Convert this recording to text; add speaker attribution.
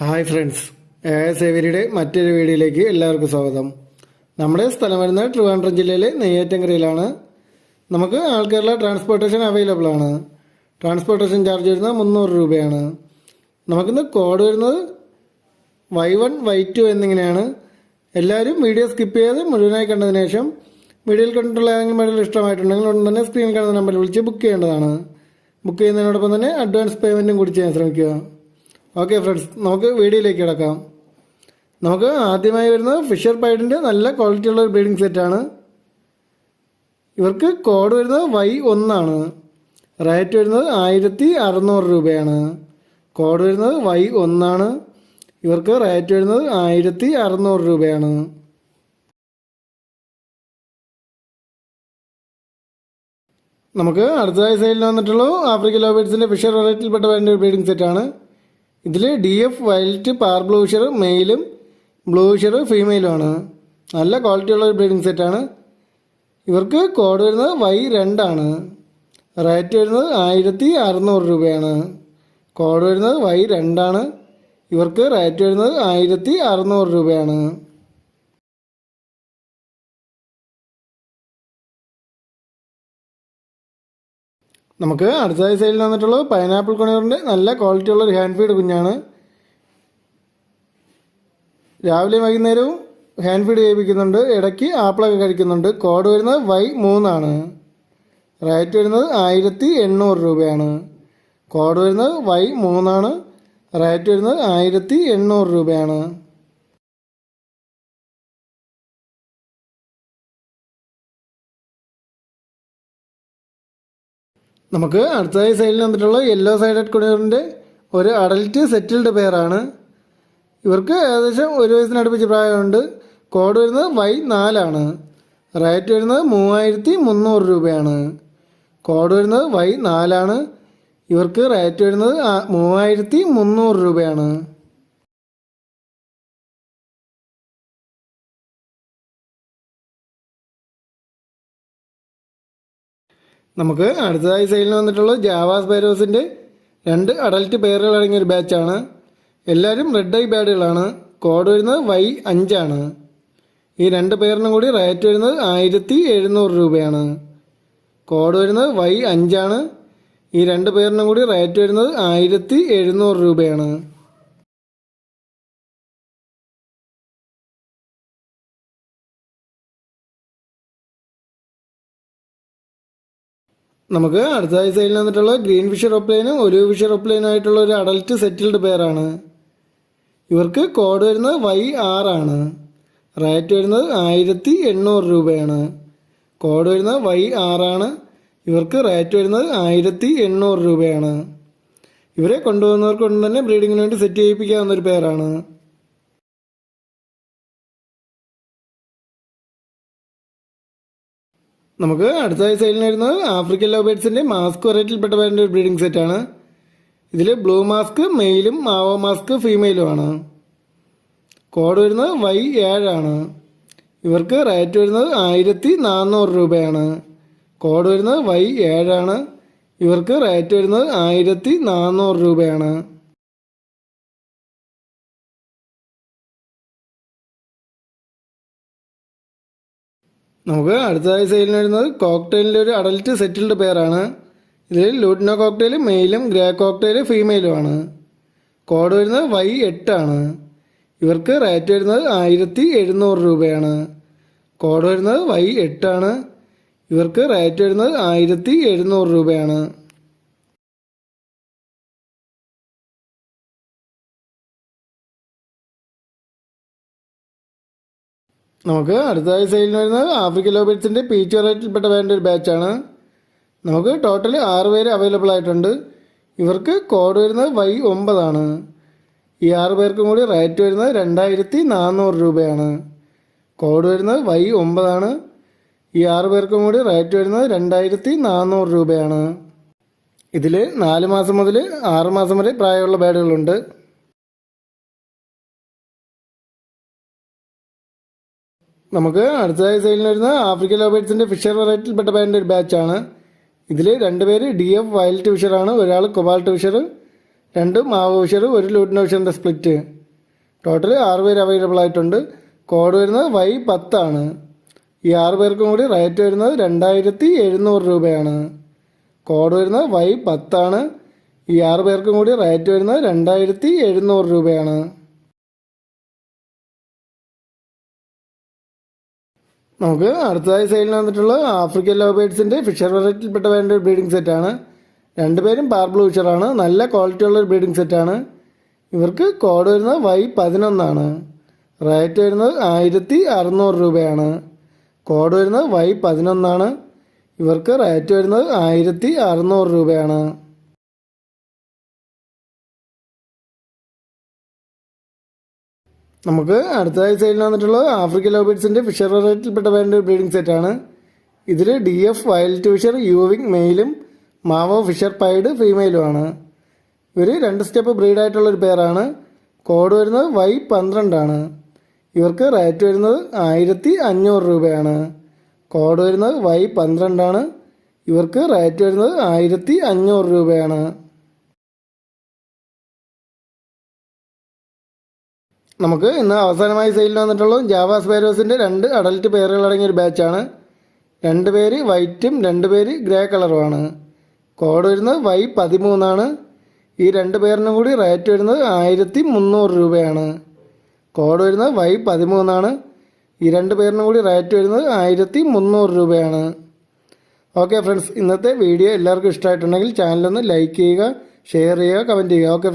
Speaker 1: Hi friends. A സേവരിയുടെ മറ്റൊരു വീഡിയോയിലേക്ക് എല്ലാവർക്കും സ്വാഗതം. നമ്മുടെ സ്ഥലം വരുന്നത് ട്രിവാൻഡ്രം ജില്ലയിലെ നെയ്യാറ്റങ്കരയിലാണ് നമുക്ക് ആൾ ട്രാൻസ്പോർട്ടേഷൻ അവൈലബിൾ ആണ്. ട്രാൻസ്പോർട്ടേഷൻ ചാർജ് വരുന്നത് മുന്നൂറ് രൂപയാണ്. നമുക്കിന്ന് കോഡ് വരുന്നത് വൈ വൺ വൈ ടു എന്നിങ്ങനെയാണ്. എല്ലാവരും വീഡിയോ സ്കിപ്പ് ചെയ്ത് മുഴുവനായി കണ്ടതിന് ശേഷം വീഡിയോയിൽ കണ്ടിട്ടുള്ള ഏതെങ്കിലും മോഡൽ ഇഷ്ടമായിട്ടുണ്ടെങ്കിൽ ഉടൻ തന്നെ സ്ക്രീനിൽ കാണുന്ന നമ്പറിൽ വിളിച്ച് ബുക്ക് ചെയ്യേണ്ടതാണ്. ബുക്ക് ചെയ്യുന്നതിനോടൊപ്പം തന്നെ അഡ്വാൻസ് പേയ്മെന്റും കൂടി ചെയ്യാൻ ശ്രമിക്കുക. ഓക്കെ ഫ്രണ്ട്സ് നമുക്ക് വീഡിയോയിലേക്ക് കിടക്കാം. നമുക്ക് ആദ്യമായി വരുന്നത് ഫിഷർ പൈഡിന്റെ നല്ല ക്വാളിറ്റി ഉള്ള ഒരു ബ്രീഡിംഗ് സെറ്റാണ് ഇവർക്ക് കോഡ് വരുന്നത് വൈ ഒന്നാണ് റേറ്റ് വരുന്നത് ആയിരത്തി അറുന്നൂറ് രൂപയാണ്. കോഡ് വരുന്നത് വൈ ഒന്നാണ് ഇവർക്ക് റേറ്റ് വരുന്നത് ആയിരത്തി അറുന്നൂറ് രൂപയാണ്. നമുക്ക് അടുത്തതായി സൈഡിൽ വന്നിട്ടുള്ളൂ ആഫ്രിക്കൻ ലോബേഡ്സിന്റെ ഫിഷർ വെറൈറ്റിയിൽപ്പെട്ട വേണ്ട ഒരു ബ്രീഡിംഗ് സെറ്റാണ് ഇതിൽ ഡി എഫ് വൈൽറ്റ് പാർ ബ്ലൂഷർ മെയിലും ബ്ലൂഷർ ഫീമെയിലുമാണ് നല്ല ക്വാളിറ്റി ഉള്ള ഒരു ബ്രീഡിംഗ് സെറ്റാണ് ഇവർക്ക് കോഡ് വരുന്നത് വൈ രണ്ടാണ് റേറ്റ് വരുന്നത് ആയിരത്തി അറുന്നൂറ് രൂപയാണ്. കോഡ് വരുന്നത് വൈ രണ്ടാണ് ഇവർക്ക് റേറ്റ് വരുന്നത് ആയിരത്തി അറുന്നൂറ് രൂപയാണ്. നമുക്ക് അടുത്ത സൈഡിൽ വന്നിട്ടുള്ളത് പൈനാപ്പിൾ കൊണിയറിന്റെ നല്ല ക്വാളിറ്റി ഉള്ള ഒരു ഹാൻഡ് ഫീഡ് കുഞ്ഞാണ്. രാവിലെ വൈകുന്നേരവും ഹാൻഡ് ഫീഡ് ചെയ്യിപ്പിക്കുന്നുണ്ട്. ഇടയ്ക്ക് ആപ്പിളൊക്കെ കഴിക്കുന്നുണ്ട്. കോഡ് വരുന്നത് വൈ മൂന്നാണ്. റേറ്റ് വരുന്നത് ആയിരത്തി എണ്ണൂറ് രൂപയാണ്. കോഡ് വരുന്നത് വൈ മൂന്നാണ്. റേറ്റ് വരുന്നത് ആയിരത്തി എണ്ണൂറ് രൂപയാണ്. നമുക്ക് അടുത്തതായി സൈഡിൽ വന്നിട്ടുള്ള യെല്ലോ സൈഡഡ് കുടിയറിന്റെ ഒരു അഡൽറ്റ് സെറ്റിൽഡ് പെയറാണ് ഇവർക്ക് ഏകദേശം ഒരു വയസ്സിനടുപ്പിച്ച് പ്രായമുണ്ട്. കോഡ് വരുന്നത് വൈ നാലാണ്. റേറ്റ് വരുന്നത് മൂവായിരത്തി മുന്നൂറ് രൂപയാണ്. കോഡ് വരുന്നത് വൈ നാലാണ്. ഇവർക്ക് റേറ്റ് വരുന്നത് മൂവായിരത്തി മുന്നൂറ് രൂപയാണ്. നമുക്ക് അടുത്തതായി സെയിലിന് വന്നിട്ടുള്ളത് ജാവാസ് ബൈരോസിന്റെ രണ്ട് അഡൽട്ട് പേരുകൾ അടങ്ങിയ ഒരു ബാച്ചാണ് എല്ലാവരും റെഡ് ഐ ബാഡുകളാണ് കോഡ് വരുന്നത് വൈ അഞ്ചാണ് ഈ രണ്ട് പേരിനും കൂടി റേറ്റ് വരുന്നത് ആയിരത്തി എഴുന്നൂറ് രൂപയാണ്. കോഡ് വരുന്നത് വൈ അഞ്ചാണ് ഈ രണ്ട് പേരിനും കൂടി റേറ്റ് വരുന്നത് ആയിരത്തി എഴുന്നൂറ് രൂപയാണ്. നമുക്ക് അടുത്തതായി സൈഡിൽ വന്നിട്ടുള്ള ഗ്രീൻ ഫിഷർ ഒപ്ലൈനും ഒരു ഫിഷർ ഒപ്ലൈനും ആയിട്ടുള്ള ഒരു അഡൽട്ട് സെറ്റിൽഡ് പെയറാണ്. ഇവർക്ക് കോഡ് വരുന്നത് വൈ ആർ ആണ്. റേറ്റ് വരുന്നത് ആയിരത്തി എണ്ണൂറ് രൂപയാണ്. കോഡ് വരുന്നത് വൈ ആർ ആണ്. ഇവർക്ക് റേറ്റ് വരുന്നത് ആയിരത്തി എണ്ണൂറ് രൂപയാണ്. ഇവരെ കൊണ്ടുവന്നവർക്കൊണ്ട് കൊണ്ട് തന്നെ ബ്രീഡിങ്ങിന് വേണ്ടി സെറ്റ് ചെയ്യിപ്പിക്കാവുന്ന ഒരു പെയറാണ്. നമുക്ക് അടുത്ത സൈഡിൽ വരുന്നത് ആഫ്രിക്കൻ ലോബേഡ്സിന്റെ മാസ്ക് വെറൈറ്റിയിൽപ്പെട്ട പേരിന്റെ ഒരു ബ്രീഡിംഗ് സെറ്റാണ് ഇതിൽ ബ്ലൂ മാസ്ക് മെയിലും മാവോ മാസ്ക് ഫീമെയിലുമാണ് കോഡ് വരുന്നത് വൈ ഏഴാണ് ഇവർക്ക് റേറ്റ് വരുന്നത് ആയിരത്തി നാനൂറ് രൂപയാണ്. കോഡ് വരുന്നത് വൈ ഏഴാണ് ഇവർക്ക് റേറ്റ് വരുന്നത് ആയിരത്തി നാനൂറ് രൂപയാണ്. നമുക്ക് അടുത്തതായി സെയിലിന് വരുന്നത് കോക്ടെയിലിന്റെ ഒരു അഡൽറ്റ് സെറ്റിൽഡ് പെയറാണ് ഇതിൽ ലൂട്ടിനോ കോക്ടെയിൽ മെയിലും ഗ്രേ കോക്ടെയിൽ ഫീമെയിലുമാണ് കോഡ് വരുന്നത് വൈ എട്ടാണ് ഇവർക്ക് റേറ്റ് വരുന്നത് ആയിരത്തി എഴുന്നൂറ് രൂപയാണ്. കോഡ് വരുന്നത് വൈ എട്ടാണ് ഇവർക്ക് റേറ്റ് വരുന്നത് ആയിരത്തി എഴുന്നൂറ് രൂപയാണ്. നമുക്ക് അടുത്തതായി സെയിലിന് വരുന്നത് ആഫ്രിക്കൻ ലോബേറ്റ്സിന്റെ പീച്ച് വെറൈറ്റിയിൽപ്പെട്ട വേണ്ട ഒരു ബാച്ചാണ് നമുക്ക് ടോട്ടൽ ആറ് പേര് അവൈലബിൾ ആയിട്ടുണ്ട്. ഇവർക്ക് കോഡ് വരുന്നത് വൈ ഒമ്പതാണ്. ഈ ആറ് പേർക്കും കൂടി റേറ്റ് വരുന്നത് രണ്ടായിരത്തി നാനൂറ് രൂപയാണ്. കോഡ് വരുന്നത് വൈ ഒമ്പതാണ്. ഈ ആറ് പേർക്കും കൂടി റേറ്റ് വരുന്നത് രണ്ടായിരത്തി നാനൂറ് രൂപയാണ്. ഇതിൽ നാല് മാസം മുതൽ ആറ് മാസം വരെ പ്രായമുള്ള ബാഡുകളുണ്ട് നമുക്ക് അടുത്തതായി സൈഡിൽ വരുന്ന ആഫ്രിക്കൻ ലോബേറ്റ്സിന്റെ ഫിഷർ വെറൈറ്റിയിൽപ്പെട്ട ബാൻഡ് ഒരു ബാച്ചാണ്. ഇതിൽ രണ്ടുപേര് ഡി എഫ് വയലറ്റ് ഫിഷറാണ് ഒരാൾ കൊബാൾട്ട് ഫിഷർ രണ്ട് മാവ് ഫിഷർ ഒരു ലൂട്ടിന്റെ ഫിഷറിന്റെ സ്പ്ലിറ്റ്. ടോട്ടൽ ആറ് പേര് അവൈലബിൾ ആയിട്ടുണ്ട്. കോഡ് വരുന്നത് വൈ പത്താണ് ഈ ആറ് പേർക്കും കൂടി റേറ്റ് വരുന്നത് രണ്ടായിരത്തി എഴുന്നൂറ് രൂപയാണ്. കോഡ് വരുന്നത് വൈ പത്താണ് ഈ ആറ് പേർക്കും കൂടി റേറ്റ് വരുന്നത് രണ്ടായിരത്തി എഴുന്നൂറ് രൂപയാണ്. നമുക്ക് അടുത്തതായി സെയിലിന് വന്നിട്ടുള്ളത് ആഫ്രിക്കൻ ലവ് ബേഡ്സിന്റെ ഫിഷർ വെറൈറ്റിയിൽപ്പെട്ട വേണ്ട ഒരു ബ്രീഡിംഗ് സെറ്റാണ് രണ്ടുപേരും പാർബിൾ ഫിഷറാണ് നല്ല ക്വാളിറ്റി ഉള്ള ഒരു ബ്രീഡിംഗ് സെറ്റാണ് ഇവർക്ക് കോഡ് വരുന്നത് വൈ പതിനൊന്നാണ്. റേറ്റ് വരുന്നത് ആയിരത്തി അറുന്നൂറ് രൂപയാണ്. കോഡ് വരുന്നത് വൈ പതിനൊന്നാണ്. ഇവർക്ക് റേറ്റ് വരുന്നത് ആയിരത്തി അറുന്നൂറ് രൂപയാണ്. നമുക്ക് അടുത്തതായി സൈഡിൽ വന്നിട്ടുള്ളത് ആഫ്രിക്കൻ ലോബിറ്റ്സിന്റെ ഫിഷർ വെറൈറ്റിയിൽപ്പെട്ട വേണ്ട ഒരു ബ്രീഡിംഗ് സെറ്റാണ് ഇതിൽ ഡി എഫ് വൈൽഡ് ഫിഷർ യൂവിങ് മെയിലും മാവോ ഫിഷർ പൈഡ് ഫീമെയിലുമാണ് ഇവർ രണ്ട് സ്റ്റെപ്പ് ബ്രീഡായിട്ടുള്ളൊരു പേരാണ് കോഡ് വരുന്നത് വൈ പന്ത്രണ്ടാണ് ഇവർക്ക് റേറ്റ് വരുന്നത് ആയിരത്തി അഞ്ഞൂറ് രൂപയാണ്. കോഡ് വരുന്നത് വൈ പന്ത്രണ്ടാണ് ഇവർക്ക് റേറ്റ് വരുന്നത് ആയിരത്തി അഞ്ഞൂറ് രൂപയാണ്. നമുക്ക് ഇന്ന് അവസാനമായി സെയിലിൽ വന്നിട്ടുള്ളത് ജാവാസ് സ്പൈരോസിന്റെ രണ്ട് അഡൽറ്റ് പേരുകൾ അടങ്ങിയ ഒരു ബാച്ചാണ് രണ്ട് പേര് വൈറ്റും രണ്ട് പേര് ഗ്രേ കളറുമാണ് കോഡ് വരുന്നത് വൈ പതിമൂന്നാണ് ഈ രണ്ട് പേരിനും കൂടി റേറ്റ് വരുന്നത് ആയിരത്തി മുന്നൂറ് രൂപയാണ്. കോഡ് വരുന്നത് വൈ പതിമൂന്നാണ് ഈ രണ്ട് പേരിനും കൂടി റേറ്റ് വരുന്നത് ആയിരത്തി മുന്നൂറ് രൂപയാണ്. ഓക്കെ ഫ്രണ്ട്സ് ഇന്നത്തെ വീഡിയോ എല്ലാവർക്കും ഇഷ്ടമായിട്ടുണ്ടെങ്കിൽ ചാനലൊന്ന് ലൈക്ക് ചെയ്യുക ഷെയർ ചെയ്യുക കമന്റ് ചെയ്യുക. ഓക്കെ